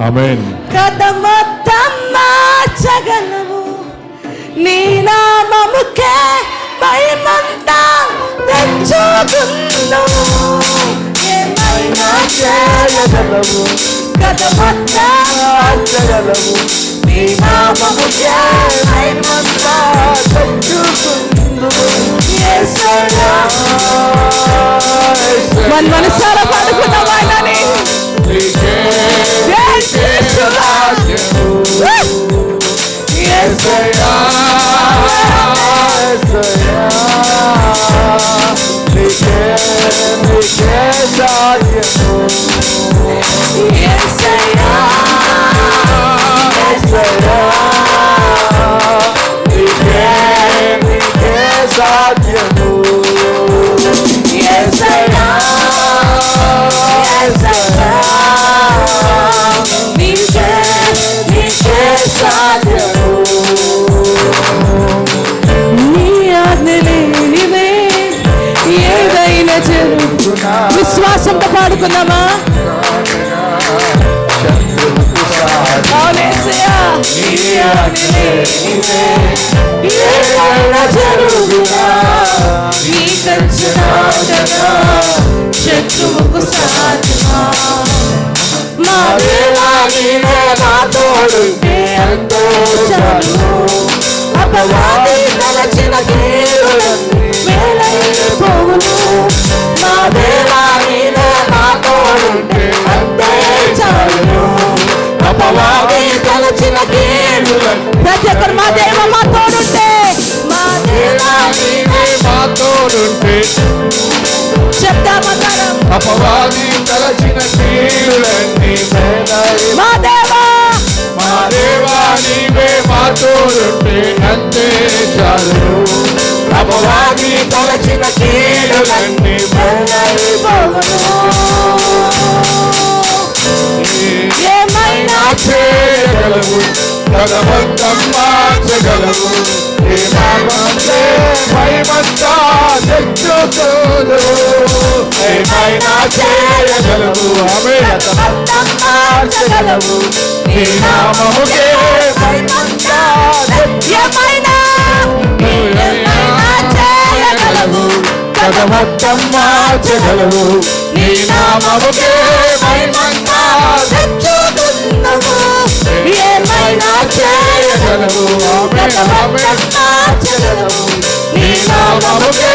Amen. కథ మొత్తం మార్చగలవు నీ నామముకే భయమంతా తెచ్చుకున్నావు ఏమైనా చేయగలవు కథ మొత్తం మార్చగలవు నీ నామముకే భయమంతా తెచ్చుకున్నావు యేసయ్యా మన మనసారా పడుకున్న say, ah. విశ్వాసంతో పాడుకుందామా? శత్రువుకు సాధమా మా దేవా నా తోడుంటే ఎంతో చాలు అపవాది తలచిన కీడులన్నీ వేలైపోవును మా దేవా అపవాది తలచిన ఒక్కరు మా దేవ మా తోడుంటే. మా దేవా నీవే అపవాది తలచిన కీడులన్నీ మా దేవా! మా దేవా నీవే మాతోడుంటే అంతే చాలు. అపవాది తలచిన కీడులన్నీ ఏమైనా చేయగలవు. భగవంతం మార్చగలవు. ఏ మామంతే భయమంతా తెచ్చుకోదు ఏమైనా చేయగలవు. ఆమె మార్చగలవు. నీ నామముకే భయమంతా ఏమైనా చేయగలవు. భగవంతం మార్చగలవు. నీ నామముకే భయమంతా తెచ్చుకున్నాము ఏమైనా చేయగలవు నీ నామముకే.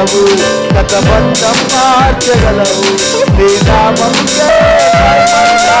చేయగలవు గత మొత్తం మార్చగలవు. నీ నామముకే మైమంతా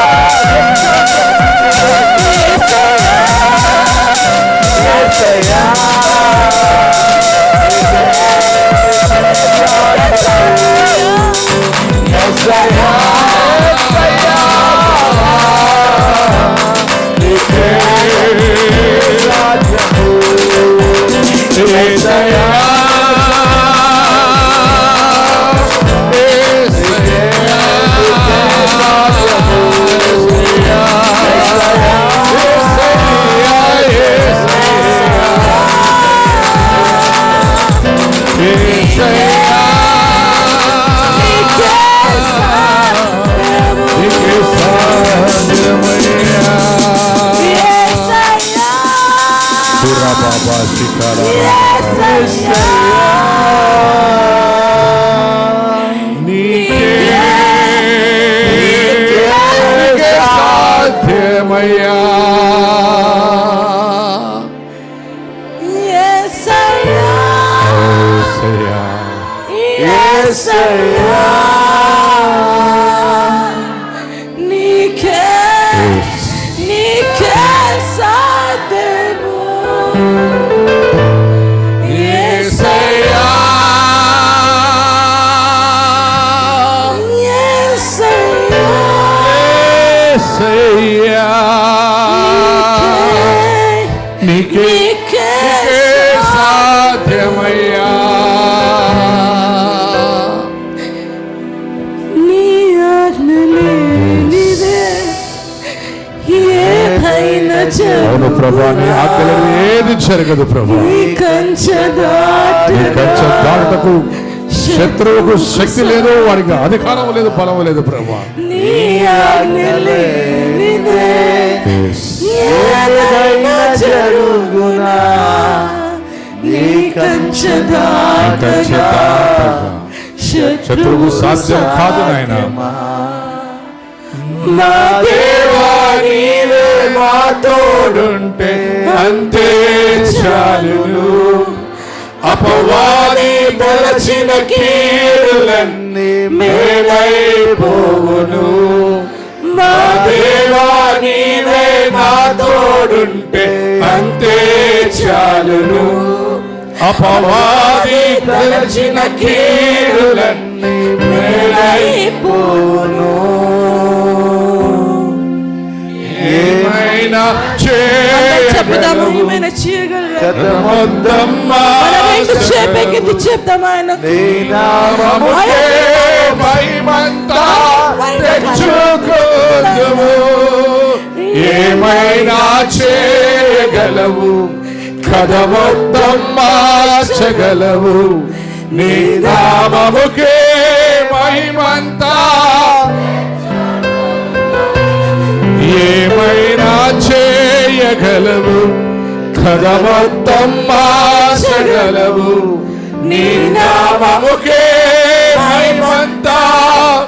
నడిపించవయ్యా ఏసయ్యా ఏసయ్యా అవును ప్రభా నీ ఆజ్ఞలో ఏది జరగదు ప్రభా. నీ కంచె దాటుటకు శత్రువుకు శక్తి లేదు వాడికి అధికారం లేదు బలం లేదు ప్రభా. జరుగునా? నీ కంచె శత్రువు సాధ్యం కాదు నాయన. తోడుంటే అంతే చాలును. అపవాది తలచిన కీడులన్నీ మేలైపోవును నా దేవా నీవే నా తోడుంటే అంతే చాలును. అపవాది తలచిన కీడులన్నీ మేలైపోవును చేయగలవు ఏమైనా చేయగలరా? చేపెక్కింది ఆయన. ఏమైనా చేయగలవు? కథ మొత్తం మార్చగలవు నీ నామముకే మహిమంతా ఏమైనా చేయగలవు కథ మొత్తం మార్చగలవు నీ నామముకే మహిమంతా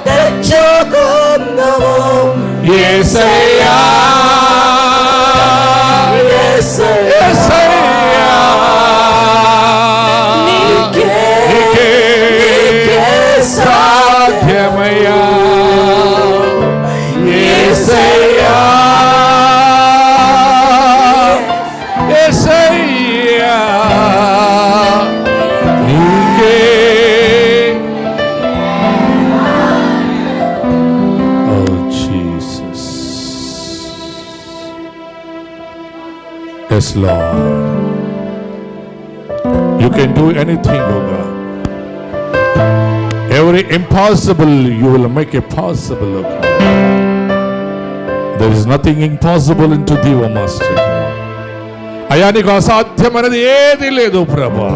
తెచ్చుకుందాము యేసయ్యా Yes Lord You can do anything, O God. Every impossible, you will make it possible, O God. There is nothing impossible into thee, O Master. అయా నీకు అసాధ్యమైనది ఏది లేదు ప్రభా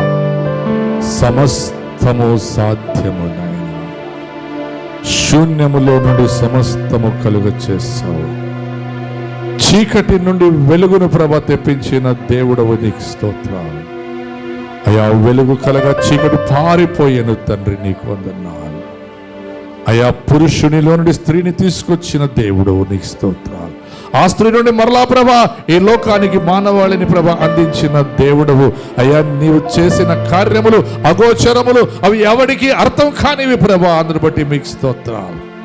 సమస్తము సాధ్యము నాయన శూన్యములో నుండి సమస్తము కలుగ చేస్తావు చీకటి నుండి వెలుగును ప్రభ తెప్పించిన దేవుడవు నీకు స్తోత్రాలు. అయా వెలుగు కలగా చీకటి పారిపోయాను తండ్రి నీకు వందనాలు. అయా పురుషునిలో నుండి స్త్రీని తీసుకొచ్చిన దేవుడవు నీకు స్తోత్రాలు. ఆ స్త్రీ నుండి మరలా ప్రభ ఈ లోకానికి మానవాళిని ప్రభ అందించిన దేవుడవు. అయ్యా నీవు చేసిన కార్యములు అగోచరములు అవి ఎవరికి అర్థం కానివి ప్రభ అందుని బట్టి మీకు స్తోత్రాలు.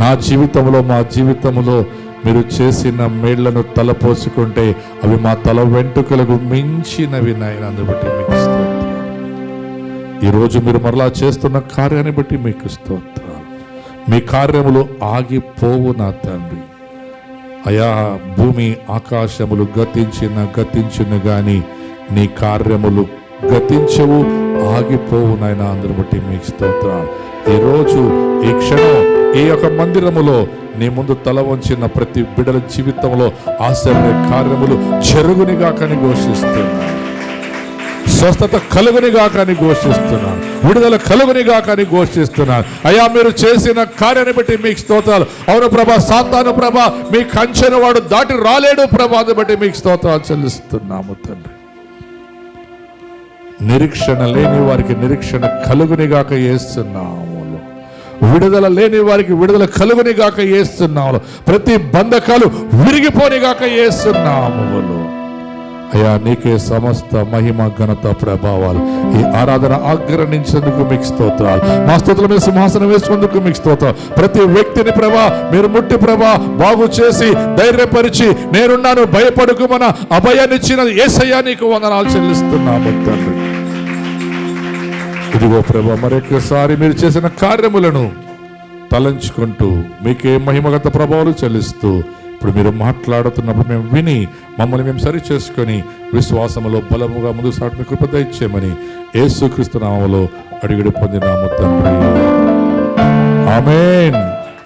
నా జీవితంలో మా జీవితంలో మీరు చేసిన మేళ్ళను తలపోసుకుంటే అవి మా తల వెంట్రుకలకు మించినవి నాయన అందుబట్టి మీకు ఈరోజు మీరు మరలా చేస్తున్న కార్యాన్ని బట్టి మీకు స్తోత్రాలు మీ కార్యములు ఆగిపోవు నా తండ్రి. అయా భూమి ఆకాశములు గతించిన గతించును కానీ నీ కార్యములు గతించవు ఆగిపోవు నాయన అందరి బట్టి మీకు స్తోత్రాలు ఈరోజు ఈ క్షణం ఈ యొక్క మందిరములో నీ ముందు తల వంచిన ప్రతి బిడల జీవితంలో ఆశ్చర్య కార్యములు చెరుగునిగా కని ఘోషిస్తున్నాను స్వస్థత కలుగునిగా కానీ ఘోషిస్తున్నాను విడుదల కలుగునిగా కానీ ఘోషిస్తున్నాను అయ్యా మీరు చేసిన కార్యాన్ని బట్టి మీకు స్తోత్రాలు. అవును ప్రభా సాతాను ప్రభా మీ కంచెన వాడు దాటి రాలేడు ప్రభాని బట్టి మీకు స్తోత్రాలు చెల్లిస్తున్నాము తండ్రి. నిరీక్షణ లేని వారికి నిరీక్షణ కలుగునిగాక వేస్తున్నాము విడుదల లేని వారికి విడుదల కలుగునిగాక వేస్తున్నాము ప్రతి బంధకాలు విరిగిపోనిగాక వేస్తున్నాము అయా నీకే సమస్త మహిమ ఘనత ప్రభావాలు. ఈ ఆరాధన ఆగ్రహించేందుకు మీకు స్తోత్రాలు. మా స్తోత్రం మీద సింహాసనం వేసుకుందుకు మీకు స్తోత్రాలు. ప్రతి వ్యక్తిని ప్రభా మీరు ముట్టి ప్రభా బాగు చేసి ధైర్యపరిచి నేనున్నాను భయపడుకుమన అభయాన్నిచ్చిన ఏసయ్యా నీకు వందనాలు చెల్లిస్తున్నాము తండ్రి. ఇదిగో ప్రభ మరొకసారి మీరు చేసిన కార్యములను తలంచుకుంటూ మీకే మహిమగత ప్రభావాలు చెల్లిస్తూ ఇప్పుడు మీరు మాట్లాడుతున్నప్పుడు మేము విని మమ్మల్ని మేము సరి చేసుకొని విశ్వాసములో బలముగా ముందు సాటిని కృపద ఇచ్చేయమని యేసుక్రీస్తు నామములో అడిగిడి పొందినాము తండ్రి. ఆమెన్.